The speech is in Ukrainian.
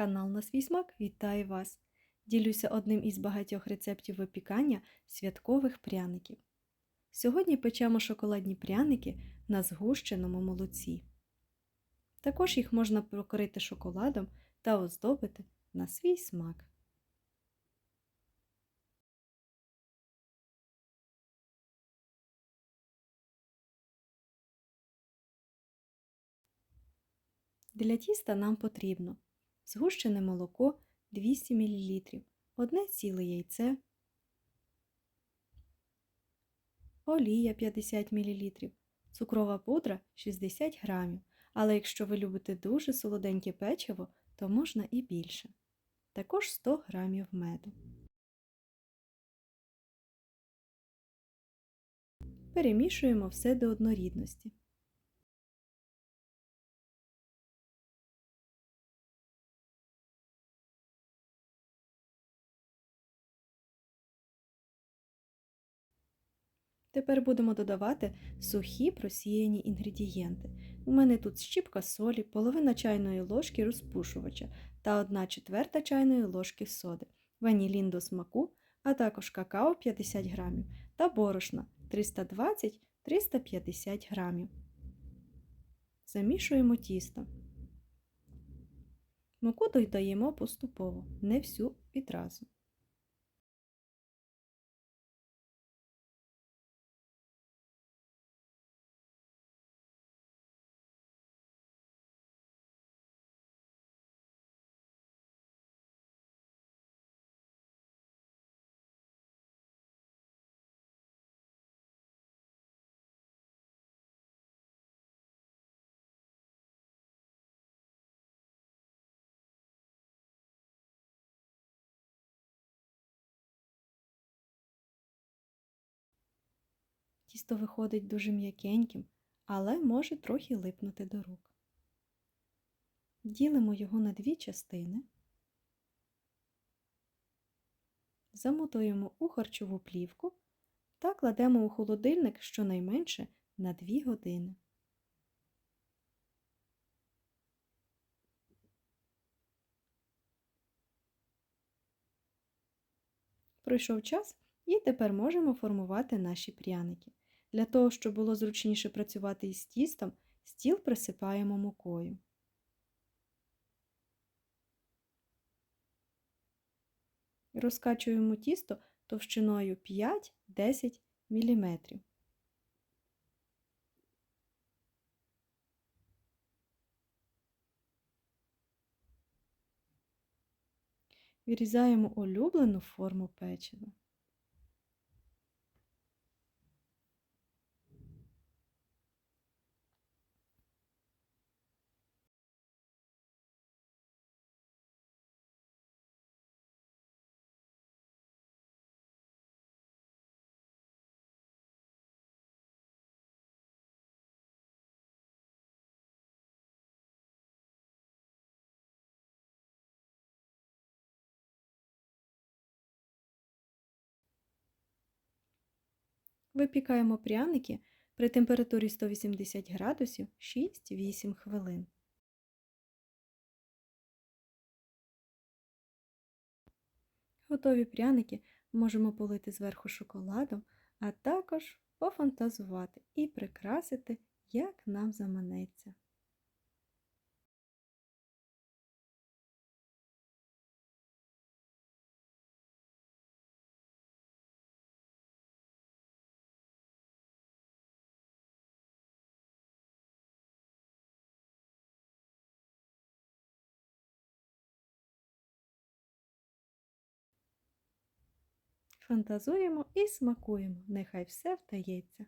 Канал на свій смак вітає вас! Ділюся одним із багатьох рецептів випікання святкових пряників. Сьогодні печемо шоколадні пряники на згущеному молоці. Також їх можна покрити шоколадом та оздобити на свій смак. Для тіста нам потрібно згущене молоко 200 мл, одне ціле яйце, олія 50 мл, цукрова пудра 60 г. Але якщо ви любите дуже солоденьке печиво, то можна і більше. Також 100 г меду. Перемішуємо все до однорідності. Тепер будемо додавати сухі просіяні інгредієнти. У мене тут щіпка солі, половина чайної ложки розпушувача та 1 четверта чайної ложки соди, ванілін до смаку, а також какао 50 г та борошна 320-350 г. Замішуємо тісто. Муку додаємо поступово, не всю відразу. Тісто виходить дуже м'якеньким, але може трохи липнути до рук. Ділимо його на дві частини, замотуємо у харчову плівку та кладемо у холодильник щонайменше на 2 години. Пройшов час і тепер можемо формувати наші пряники. Для того, щоб було зручніше працювати із тістом, стіл присипаємо мукою. Розкачуємо тісто товщиною 5-10 мм. Вирізаємо улюблену форму печива. Випікаємо пряники при температурі 180 градусів 6-8 хвилин. Готові пряники можемо полити зверху шоколадом, а також пофантазувати і прикрасити, як нам заманеться. Фантазуємо і смакуємо, нехай все вдається.